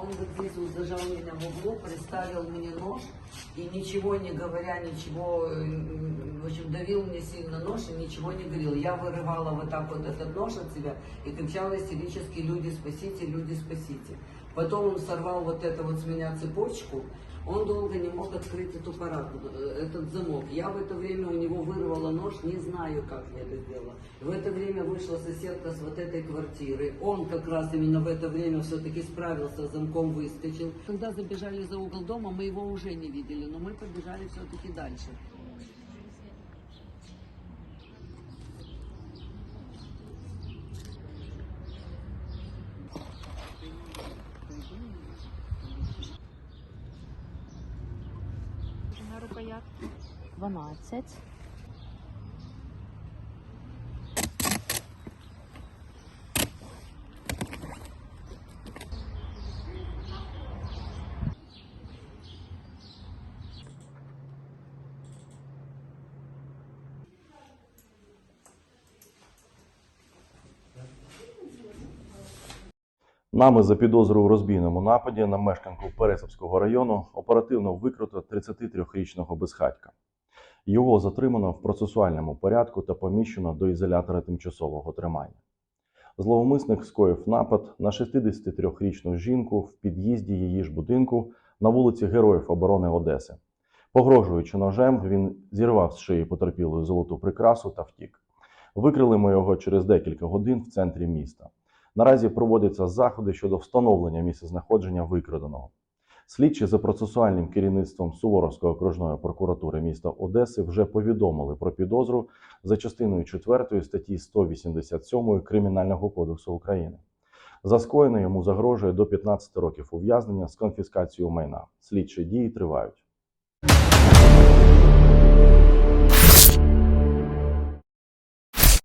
вот здесь вот зажал меня в углу, приставил мне нож и ничего не говоря, ничего, э, м, в общем, давил мне сильно нож и ничего не говорил. Я вырывала вот так вот этот нож от себя и кричала истерически «Люди, спасите! Люди, спасите!». Потом он сорвал вот это вот с меня цепочку, он долго не мог открыть эту парадку, э, этот замок. Я в это время у него вырвала нож, не знаю, как я это сделала. В это время вышла соседка с вот этой квартиры. Он как раз именно в это время все-таки справился, замком выскочил. Когда забежали за угол дома, мы его уже не видели, но мы побежали все-таки дальше. На рукоятку. 12. Нами за підозрою у розбійному нападі на мешканку Пересипського району оперативно викрито 33-річного безхатька. Його затримано в процесуальному порядку та поміщено до ізолятора тимчасового тримання. Зловмисник скоїв напад на 63-річну жінку в під'їзді її ж будинку на вулиці Героїв оборони Одеси. Погрожуючи ножем, він зірвав з шиї потерпілої золоту прикрасу та втік. Викрили ми його через декілька годин в центрі міста. Наразі проводяться заходи щодо встановлення місцезнаходження викраденого. Слідчі за процесуальним керівництвом Суворовської окружної прокуратури міста Одеси вже повідомили про підозру за частиною 4 статті 187 Кримінального кодексу України. За скоєне йому загрожує до 15 років ув'язнення з конфіскацією майна. Слідчі дії тривають.